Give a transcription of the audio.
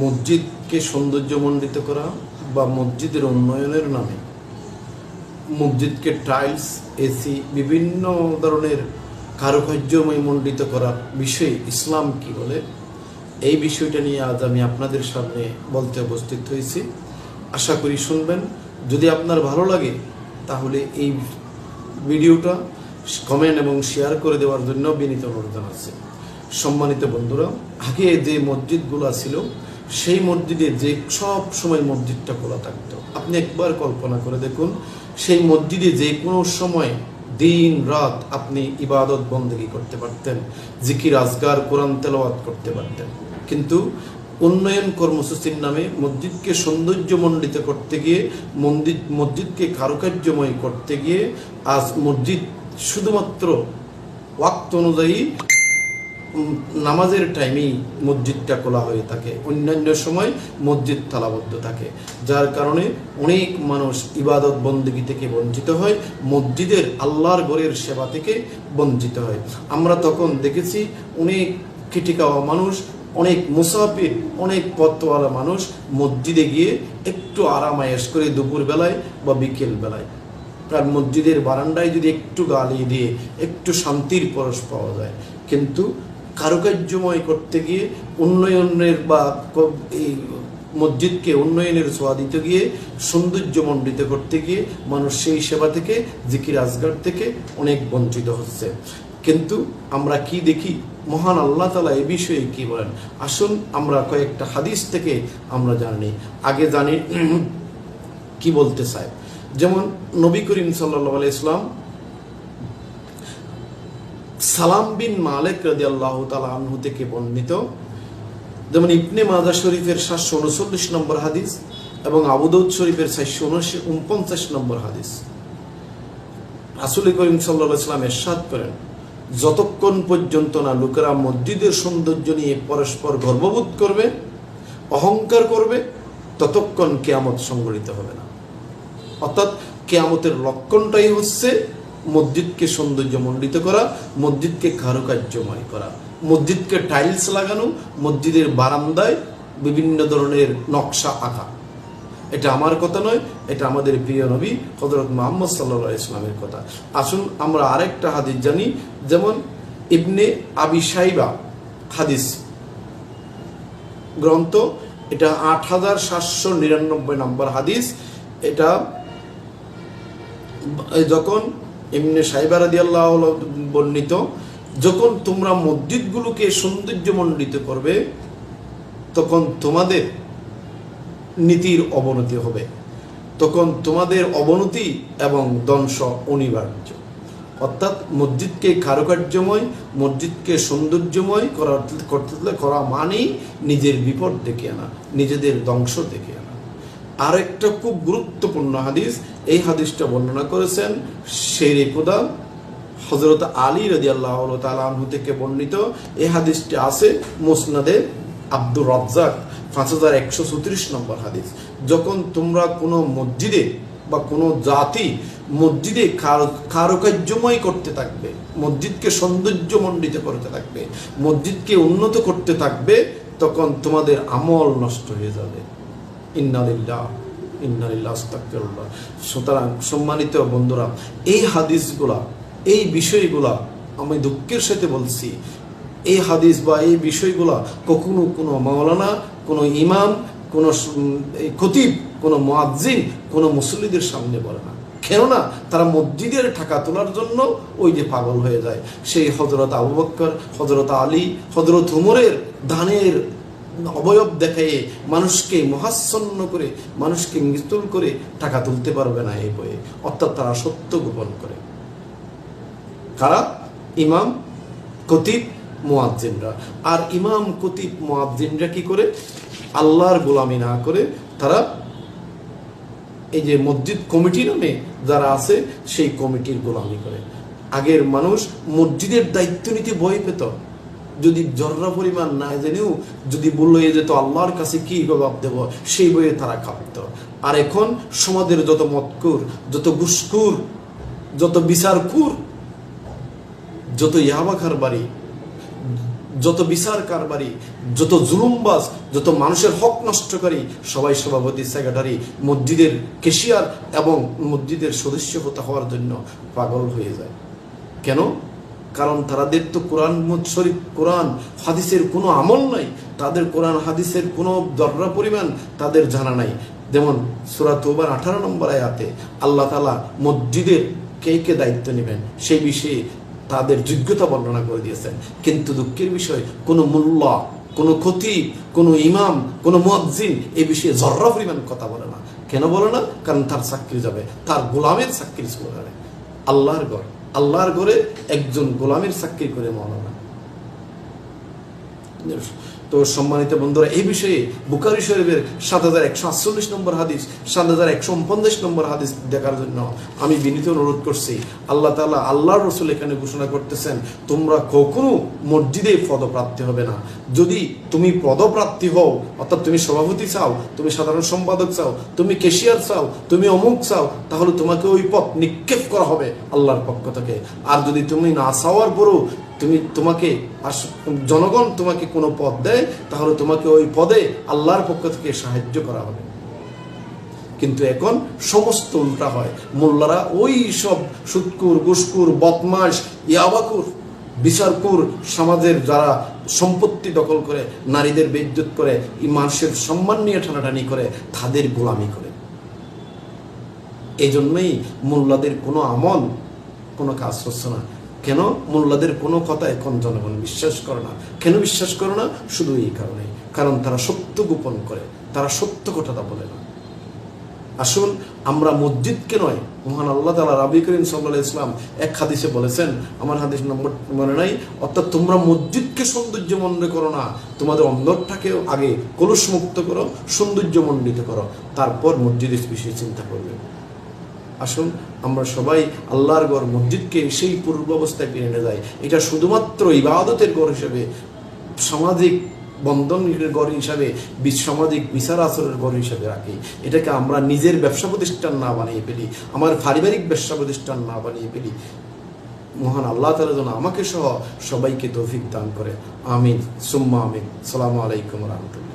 মসজিদকে সৌন্দর্যমণ্ডিত করা বা মসজিদের উন্নয়নের নামে মসজিদকে টাইলস, এসি, বিভিন্ন ধরনের কারুকার্যময় মণ্ডিত করা বিষয়ে ইসলাম কি বলে? এই বিষয়টা নিয়ে আজ আমি আপনাদের সামনে বলতে উপস্থিত হয়েছি। আশা করি শুনবেন। যদি আপনার ভালো লাগে, তাহলে এই ভিডিওটা কমেন্ট এবং শেয়ার করে দেওয়ার জন্য বিনীত অনুরোধ আছে সম্মানিত বন্ধুরা, আগে যে মসজিদগুলো ছিল সেই মসজিদে যে সব সময় মসজিদটা খোলা থাকতো। আপনি একবার কল্পনা করে দেখুন, সেই মসজিদে যে কোনো সময় দিন, রাত আপনি ইবাদত বন্দেগি করতে পারতেন, জিকির আজগার কোরআন তেলাওয়াত করতে পারতেন। কিন্তু উন্নয়ন কর্মসূচির নামে মসজিদকে সৌন্দর্যমণ্ডিত করতে গিয়ে, মন্দির, মসজিদকে কারুকার্যময় করতে গিয়ে আজ মসজিদ শুধুমাত্র ওয়াক্ত অনুযায়ী নামাজের টাইমেই মসজিদটা খোলা হয়ে থাকে। অন্যান্য সময় মসজিদ তালাবদ্ধ থাকে। যার কারণে অনেক মানুষ ইবাদত বন্দী থেকে বঞ্চিত হয়, মসজিদের আল্লাহর ঘরের সেবা থেকে বঞ্চিত হয়। আমরা তখন দেখেছি অনেক খিটিকাওয়া মানুষ, অনেক মুসাফির, অনেক পথওয়ালা মানুষ মসজিদে গিয়ে একটু আরাম আরামায়েশ করে দুপুর বেলায় বা বিকেল বেলায় তার মসজিদের বারান্দায় যদি একটু গালি দিয়ে, একটু শান্তির পরশ পাওয়া যায়। কিন্তু কারুকার্যময় করতে গিয়ে উন্নয়নের বা এই মসজিদকে উন্নয়নের ছোঁয়া দিতে গিয়ে সৌন্দর্যমণ্ডিত করতে গিয়ে মানুষ সেই সেবা থেকে, জিকির আজগার থেকে অনেক বঞ্চিত হচ্ছে। কিন্তু আমরা কি দেখি? মহান আল্লাহ তালা এ বিষয়ে কি বলেন? আসুন আমরা কয়েকটা হাদিস থেকে আমরা জানি। আগে জানি কি বলতে চায়? যেমন নবী করিম সাল্লাহ ইসলাম সালাম বিন মালেক রাজি আল্লাহ তালা থেকে বর্ণিত। যেমন ইবনে মাজা শরীফের সাতশো উনচল্লিশ নম্বর হাদিস এবং আবুদৌদ শরীফের সাতশো উনপঞ্চাশ নম্বর হাদিস। রাসুল করিম সাল্লাহ ইসলাম এরশাদ করেন, যতক্ষণ পর্যন্ত না লোকেরা মসজিদের সৌন্দর্য নিয়ে পরস্পর গর্ববোধ করবে, অহংকার করবে, ততক্ষণ কেয়ামত সংগঠিত হবে না। অর্থাৎ কেয়ামতের লক্ষণটাই হচ্ছে মসজিদকে সৌন্দর্যমণ্ডিত করা, মসজিদকে কারুকার্যময় করা। মসজিদকে টাইলস লাগানো, মসজিদের বারান্দায় বিভিন্ন ধরনের নকশা আঁকা। এটা আমার কথা নয়, এটা আমাদের প্রিয় নবী হজরত মোহাম্মদ সাল্লাহ ইসলামের কথা। আসুন আমরা আরেকটা হাদিস জানি, যেমন ইবনে আবি সাইবা হাদিস গ্রন্থ, এটা আট হাজার সাতশো নিরানব্বই নম্বর হাদিস। এটা যখন এমনি সাইবার আদি আল্লাহ বর্ণিত, যখন তোমরা মসজিদগুলোকে সৌন্দর্যমণ্ডিত করবে, তখন তোমাদের নীতির অবনতি হবে। তখন তোমাদের অবনতি এবং ধ্বংস অনিবার্য। অর্থাৎ মসজিদকে কারুকার্যময়, মসজিদকে সৌন্দর্যময় করা করতে করা মানেই নিজের বিপদ ডেকে আনা, নিজেদের ধ্বংস ডেকে আনা। আর একটা খুব গুরুত্বপূর্ণ হাদিস, এই হাদিসটা বর্ণনা করেছেন শেরে কোদা হজরত আলী রাজি আল্লাহ তালু থেকে বর্ণিত। এই হাদিসটি আছে মোসনাদে আব্দুর রজ্জাক, পাঁচ হাজার একশো চৌত্রিশ নম্বর হাদিস। যখন তোমরা কোনো মসজিদে বা কোনো জাতি মসজিদে কারুকার্যময় করতে থাকবে, মসজিদকে সৌন্দর্যমণ্ডিত করতে থাকবে, মসজিদকে উন্নত করতে থাকবে, তখন তোমাদের আমল নষ্ট হয়ে যাবে। ইন্নালিল্লাহ আস্তাগফিরুল্লাহ। সুতরাং সম্মানিত বন্ধুরা, এই হাদিসগুলা, এই বিষয়গুলা আমি দুঃখের সাথে বলছি। এই হাদিস বা এই বিষয়গুলা কখনো কোনো মাওলানা, কোনো ইমাম, কোনো খতিব, কোনো মুয়াজ্জিন, কোনো মুসল্লিদের সামনে বলে না। কেননা তারা মসজিদের টাকা তোলার জন্য ওই যে পাগল হয়ে যায়। সেই হজরত আবু বক্কর হজরত আলী হজরত উমরের ধানের অবয়ব দেখায়ে মানুষকে মহাচ্ছন্ন করে, মানুষকে মৃত্যুল করে টাকা তুলতে পারবে না এই বইয়ে। অর্থাৎ তারা সত্য গোপন করে। কারা? ইমাম কতিব মোয়াজ্জিনরা। আর ইমাম কতিব মোয়াজ্জিনরা কি করে? আল্লাহর গোলামি না করে তারা এই যে মসজিদ কমিটি নামে যারা আছে, সেই কমিটির গোলামি করে। আগের মানুষ মসজিদের দায়িত্ব নিতে ভয় পেত। যদি জর্রা পরিমাণ না জেনেও যদি বলল, এ যেত আল্লাহর কাছে কি জবাব দেব? সেই বইয়ে তারা কাঁপত আর এখন সমাজের যত মতকুর যত গুসকুর যত বিচারকুর যত ইয়াবাখার বাড়ি, যত বিচার কারবারি যত জুলুমবাজ, যত মানুষের হক নষ্টকারী, সবাই সভাপতি, সেক্রেটারি, মসজিদের কেশিয়ার এবং মসজিদের সদস্য হতে হওয়ার জন্য পাগল হয়ে যায়। কেন? কারণ তাদের তো কোরআন শরীফ, কোরআন হাদিসের কোনো আমল নাই, তাদের কোরআন হাদিসের কোনো দররা পরিমাণ তাদের জানা নাই। যেমন সুরাত ওবার আঠারো নম্বর আয়াতে আল্লাহ তালা মসজিদের কে কে দায়িত্ব নেবেন সেই বিষয়ে তাদের যোগ্যতা বর্ণনা করে দিয়েছেন। কিন্তু দুঃখের বিষয়, কোনো মূল্য কোনো ক্ষতি কোনো ইমাম, কোনো মুয়াজ্জিন এ বিষয়ে জর্রা পরিমাণ কথা বলে না। কেন বলে না? কারণ তার চাকরি যাবে, তার গোলামের চাকরি চলে যাবে। আল্লাহর ঘর। আল্লাহর ঘরে একজন গোলামের চাকরি করে মৌলানা তো সম্মানিত বন্ধুরা, এই বিষয়ে বুকারি শরীফের সাত হাজার একশো আটচল্লিশ নম্বর হাদিস, সাত হাজার একশো উনপঞ্চাশ নম্বর হাদিস দেখার জন্য আমি বিনীত অনুরোধ করছি। আল্লাহ তালা আল্লাহর রসুল এখানে ঘোষণা করতেছেন, তোমরা কখনো মসজিদে পদপ্রাপ্তি হবে না। যদি তুমি পদপ্রাপ্তি হও, অর্থাৎ তুমি সভাপতি চাও, তুমি সাধারণ সম্পাদক চাও, তুমি কেশিয়ার চাও, তুমি অমুক চাও, তাহলে তোমাকে ওই পথ নিক্ষেপ করা হবে আল্লাহর পক্ষ থেকে। আর যদি তুমি না চাওয়ার পরও তুমি তোমাকে আস- জনগণ তোমাকে কোনো পদ দেয়, তাহলে তোমাকে ওই পদে আল্লাহর পক্ষ থেকে সাহায্য করা হবে। কিন্তু এখন সমস্ত উল্টা হয়। মোল্লারা ওই সব সুৎকুর, গুসকুর বদমাস ইয়াবাকুর বিচারকুর সমাজের যারা সম্পত্তি দখল করে, নারীদের বেজ্জত করে মানুষের সম্মান নিয়ে টানাটানি করে, তাদের গোলামি করে। এই জন্যই মোল্লাদের কোনো আমল, কোনো কাজ হচ্ছে না। কেন? মোল্লাদের কোনো কথা এখন জনগণ বিশ্বাস করে না। কেন বিশ্বাস করে না? শুধু এই কারণে কারণ তারা সত্য গোপন করে, তারা সত্য কথাটা বলে না। আসুন, আমরা মসজিদকে নয়, মহান আল্লাহ তালা রাবি করিম সাল্লাহ ইসলাম এক হাদিসে বলেছেন, আমার হাদিস নম্বর মনে নাই, অর্থাৎ তোমরা মসজিদকে সৌন্দর্য মন্ডিত করো না, তোমাদের অন্দরটাকে আগে কলুষ মুক্ত করো, সৌন্দর্য মণ্ডিত করো, তারপর মসজিদের বিষয়ে চিন্তা করবে। আসুন, আমরা সবাই আল্লাহর গড় মসজিদকে সেই পূর্ব অবস্থায় ফিরে নিয়ে যাই। এটা শুধুমাত্র ইবাদতের গড় হিসেবে সামাজিক বন্ধনের গড় হিসাবে সামাজিক বিচার আচরণের গড় হিসাবে রাখি। এটাকে আমরা নিজের ব্যবসা প্রতিষ্ঠান না বানিয়ে ফেলি, আমার পারিবারিক ব্যবসা প্রতিষ্ঠান না বানিয়ে ফেলি। মহান আল্লাহ তালা যেন আমাকে সহ সবাইকে তৌফিক দান করে। আমিন। সুম্মা আমিন। সালামু আলাইকুম রহমতুল্লাহ।